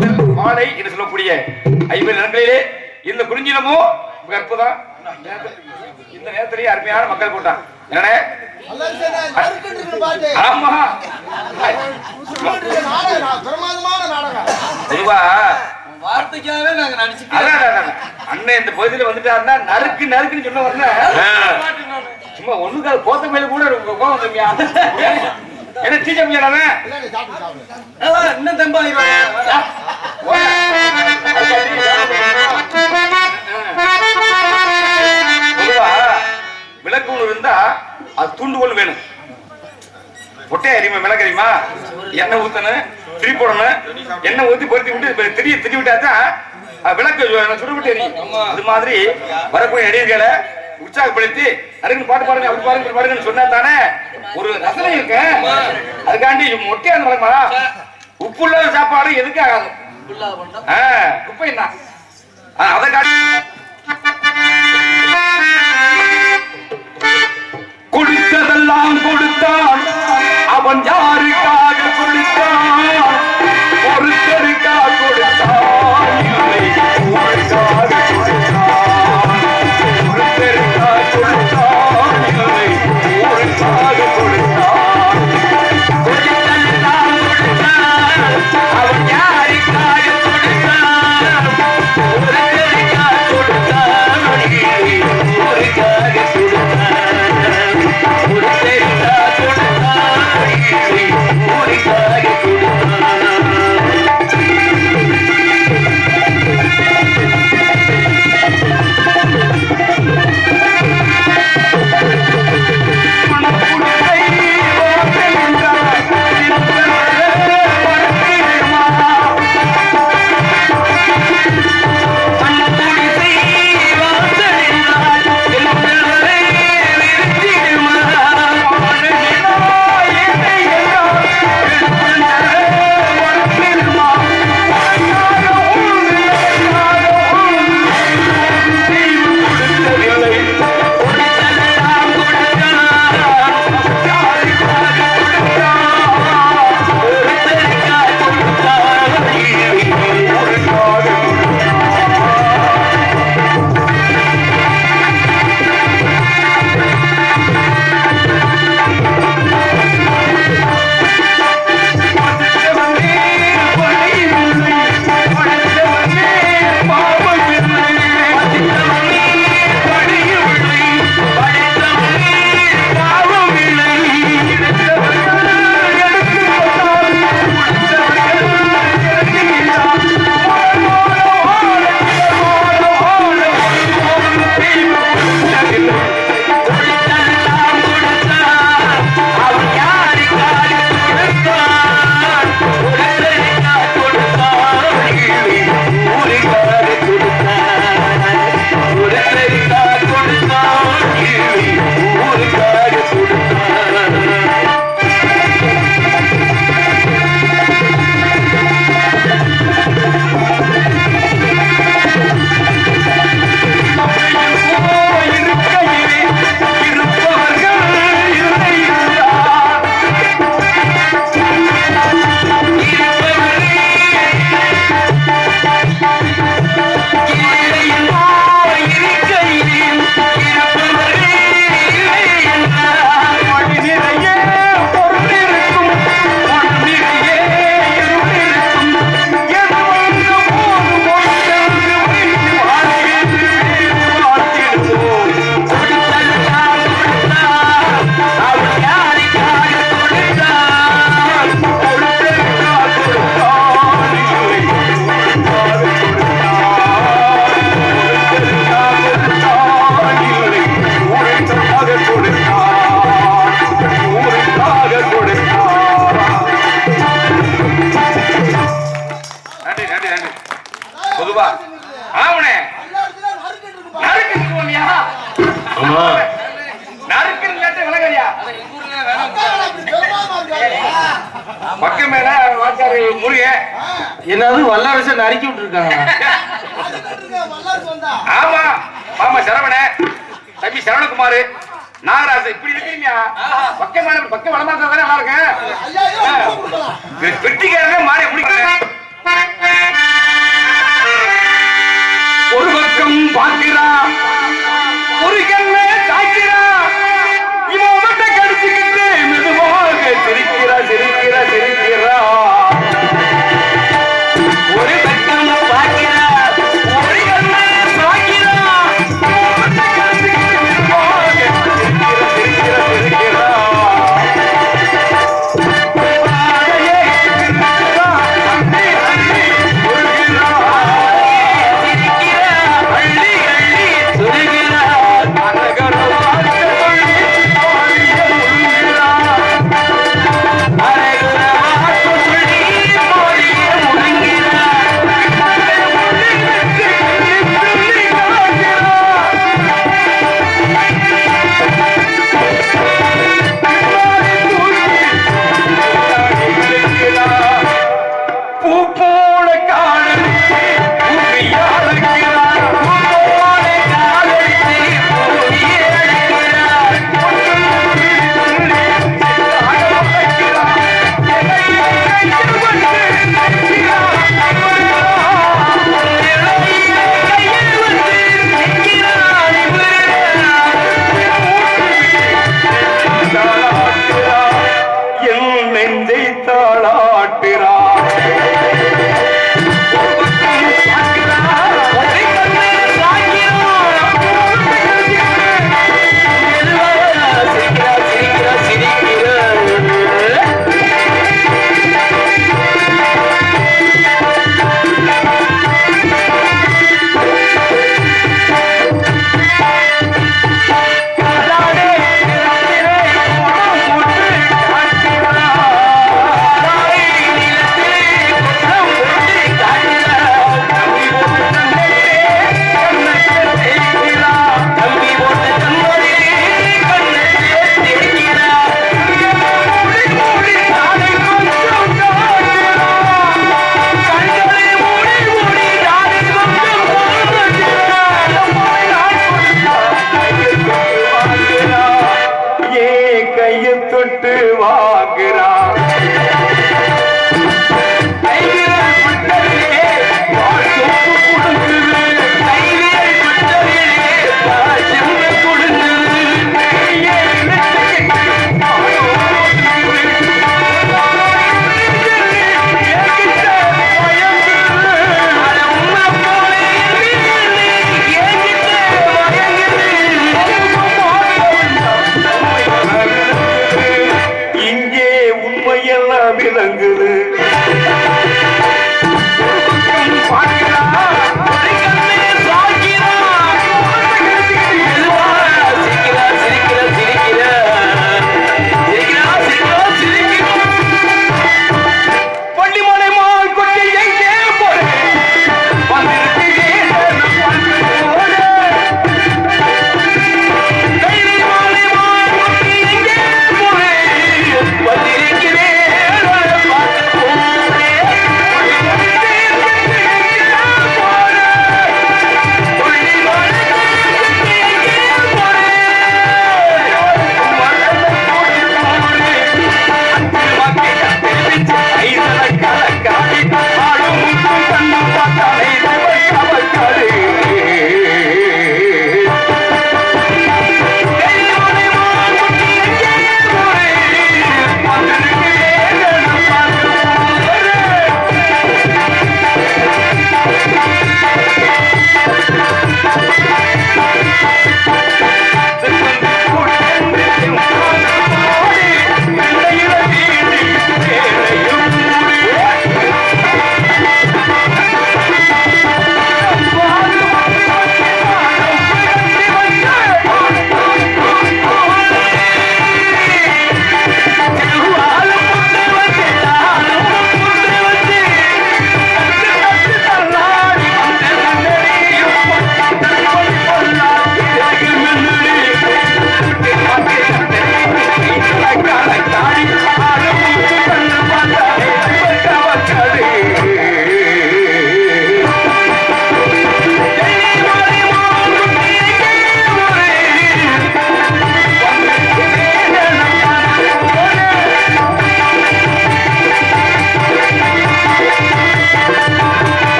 நெய்தல் மாலை என்று சொல்லக்கூடிய ஐம்பது நிலங்களிலே இந்த குறிஞ்சிலமும் மிக அற்புதம் இந்த நேரத்திலேயே அருமையான மக்கள் கூட்டம் பாட்டு. ஆமா. பொதுவா வார்த்தைக்காகவே நாங்க நடிச்சுக்கிறோம். அண்ணன் இந்த பகுதியில வந்துட்டாருன்னா நறுக்கு நறுக்குன்னு சொன்ன உடனே சும்மா ஒண்ணுக்கால் போத்த மேல கூட கோவம் வந்துருமியா என்ன டீச்சர் முடியாதானே இல்ல, இன்னும் தெம்பாயிருவாங்க விளக்கு ஒண்ணு இருந்தா அது தூண்டுகோல் வேணும். பொட்டை அறியுமா விளக்கு அறியுமா எண்ணெய் ஊத்தணும் திரி போடணும் எண்ணெய் ஊத்தி பொருத்தி விட்டு திரிய திரி விட்டாதான் அது விளக்கு சுடுபட்டு எரியும் அது மாதிரி வரக்கூடிய நடிகர்களை உற்சாகப்படுத்தி அதுக்கு பாட்டு பாடுங்க அப்படி பாருங்க பாருங்கன்னு சொன்னா தானே ஒரு ரசனை இருக்கு. அதுக்காண்டி மொட்டையா இருந்தாலுமா உப்பு இல்லாத சாப்பாடு எதுக்கு ஆகாது? குப்பை என்ன அதை காட்டி கொடுத்ததெல்லாம் கொடுத்தான் அவன் யாருக்காக ஆமா. ஆமா சரவண. தம்பி சரவணகுமார். நாகராஜ் இப்படி இருக்கீங்க. பக்கமான பக்கம் வளமா இருந்தா நல்லா இருக்கேன். வெட்டிக்காரனே மாறி பிடிக்கிறேன் ஒரு பக்கம் பார்க்கிறா ஒரு கண்ணு தாக்கிறா இவன் உதட்ட கடிச்சுக்கிட்டு மெதுவாக சிரிக்கிறா சிரிக்கிறா சிரிக்கிறா.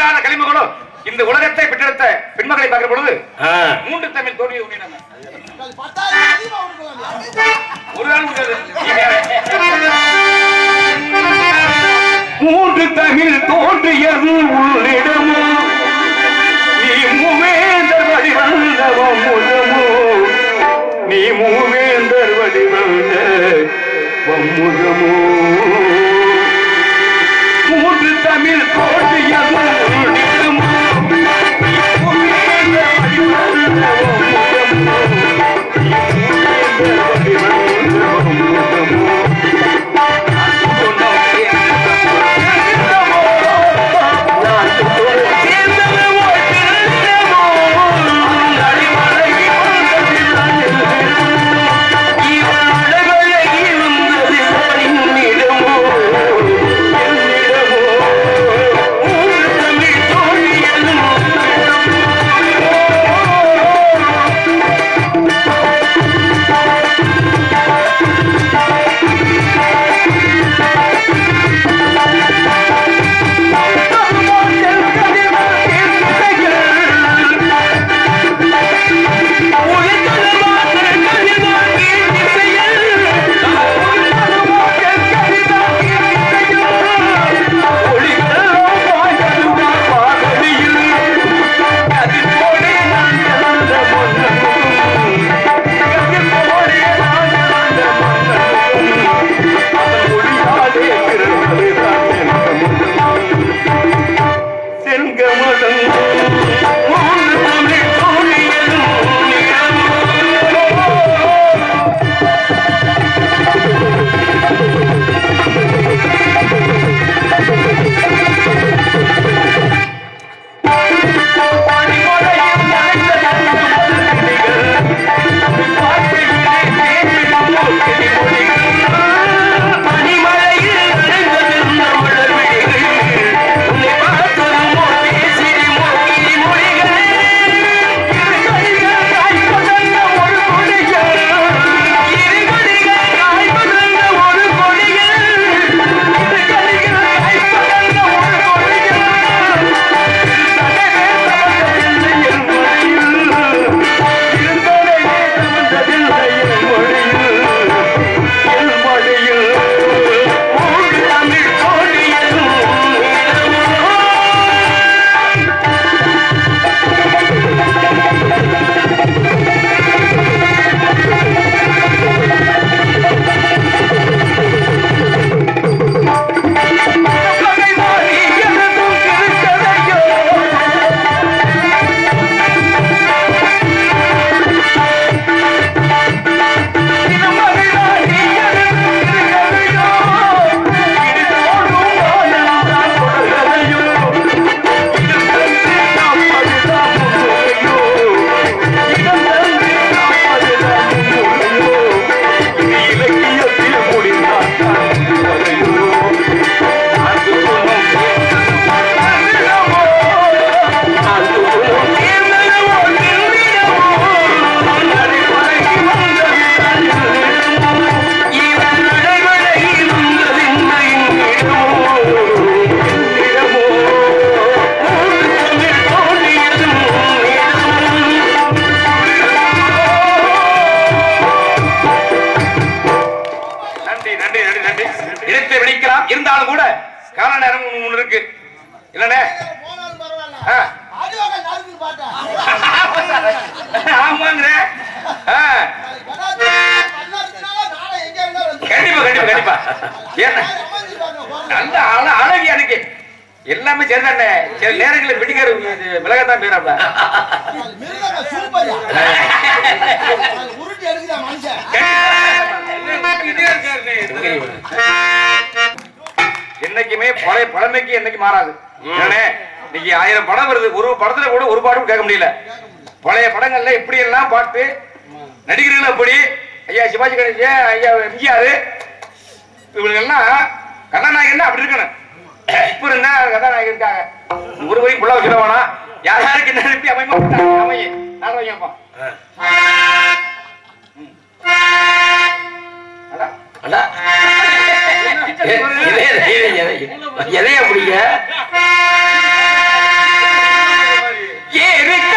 பயிலான களிமுகளும் இந்த உலகத்தை பெற்றெடுத்த பெண்மகளை பார்க்கிற பொழுது மூன்று தமிழ் தோல்வியை. ஒரு நாள் மூன்று தமிழ் தோன்றியது உள்ளிடமோ? நீ மூவேந்தர் வடிவந்தவம் முதமோ நீ மூவேந்தர் வடிவந்த வம்முதமோ ஆமாங்கிற. கண்டிப்பா கண்டிப்பா கண்டிப்பா. நல்ல அழ அழகி அன்னைக்கு. எல்லாமே சரிதானே? சில நேரங்களில் பிடிக்கிற உருட்டி எடுக்குதா மனுஷன்? என்னைக்குமே பழைய பழமைக்கு என்னைக்கு மாறாது. இன்னைக்கு ஆயிரம் படம் வருது. ஒரு படத்துல கூட ஒரு பாட்டும் கேட்க முடியல. பழைய படங்கள்ல எப்படி எல்லாம் பாட்டு நடிகர்கள் அப்படி. ஐயா சிவாஜி கணேசன் ஐயா எம்ஜிஆர். இவங்கெல்லாம் கதாநாயகன் அப்படி இருக்கணும். இப்ப இருந்தா கதாநாயகன் இருக்காங்க. ஒரு வரைக்கும் புள்ள வச்சுட வேணாம் யார் யாருக்கு என்ன அனுப்பி அமைமா அமைய நான் வைங்கப்பா அடா. இதே. எதையா பிடிக்க? ஏரிக்கரை மேலே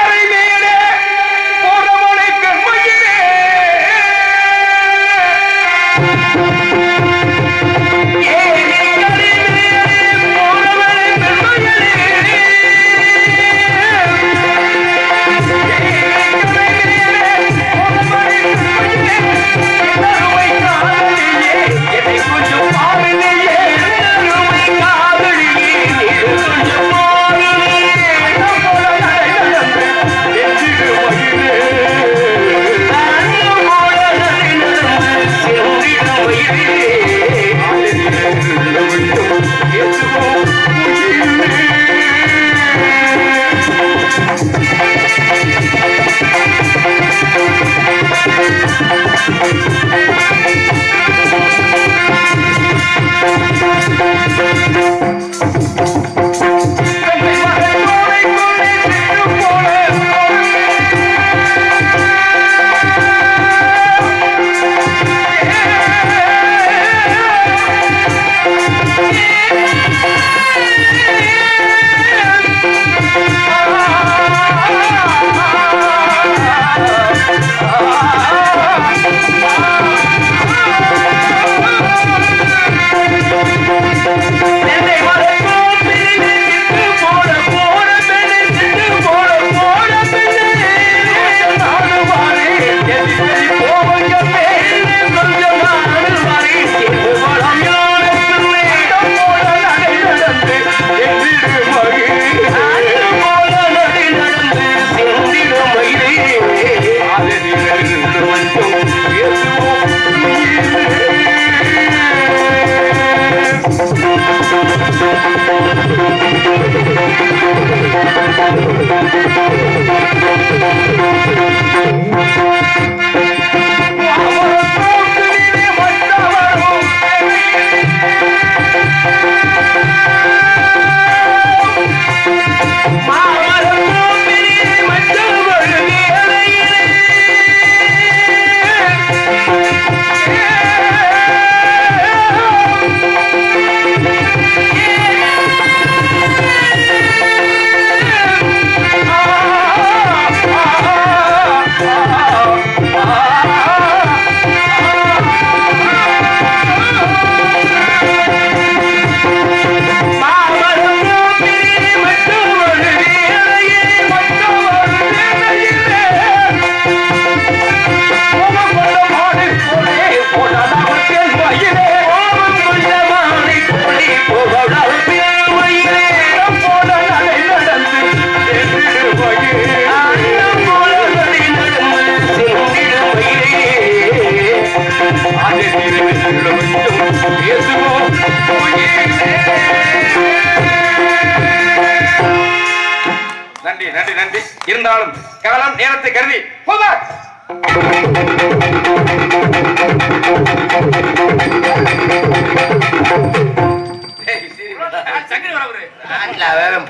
இருந்தாலும் காலம் நேரத்தை கருதி போவார்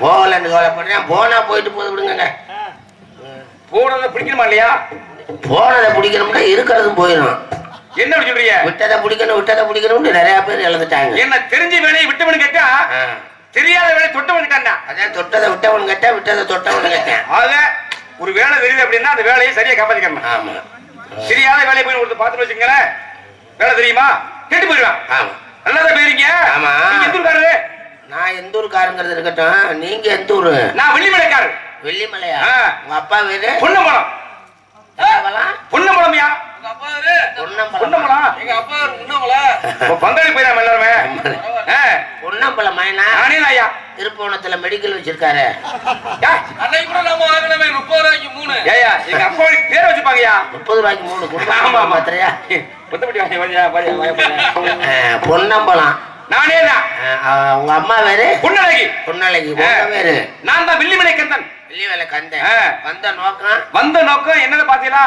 போகலன்னு கவலைப்படுறேன் போனா போயிட்டு போது விடுங்க போனதை பிடிக்கணுமா இல்லையா? போனதை பிடிக்கணும்னா இருக்கிறதும் போயிடும் என்ன சொல்றீங்க? விட்டதை பிடிக்கணும் விட்டதை பிடிக்கணும்னு நிறைய பேர் இழந்துட்டாங்க என்ன தெரிஞ்ச வேலையை விட்டவனு கேட்டா. தெரியாத வேலையை தொட்டவன் கேட்டான் அதான் தொட்டதை விட்டவன் கேட்டா விட்டதை தொட்டவன் கேட்டேன். ஆக வேலை தெரியுது அப்படின்னா அந்த வேலையை சரியா காப்பாத்திக்கணும். ஆமா. தெரியாத வேலையை போய் ஒருத்தர் பார்த்து வச்சுங்களேன் வேலை தெரியுமா? கேட்டு போயிடுவான். ஆமா. நல்லாதான் போயிருங்க ஆமா. எந்த ஊருக்காரரு? நான் எந்த ஊருக்காரங்கிறது இருக்கட்டும். நீங்க எந்த ஊரு? நான் வெள்ளிமலைக்காரர். வெள்ளிமலையா. உங்க அப்பா வீடு? பொன்னம்பலம்? பொன்னம்பலம்யா உங்க அப்பா யாரு? பொன்னம்பலம். பொன்னம்பலம் எங்க அப்பா யாரு? உண்ணாமலா? இப்ப பங்காளி போயிடாம எல்லாருமே ஆ, பொன்னம்பலம் மயனா நானே தான் ஐயா திருப்போணத்துல மெடிக்கல் வச்சிருக்காரு அன்னைக்கு கூட நம்ம வாங்கினமே முப்பது ரூபாய்க்கு மூணு. ஏய்யா, எங்க அப்பா பேரை வச்சுப்பாங்கய்யா. முப்பது ரூபாய்க்கு மூணு. மாத்திரையா பொன்னம்பலம். நானே தான். உங்க அம்மா வேறு? பொன்னழகி. உங்க வேறு? நான் தான் வெள்ளிமலை கந்தன். வெள்ளி வேலை கந்த ஆ. வந்த நோக்கம்? வந்த நோக்கம் என்னன்னு பாத்தீங்களா?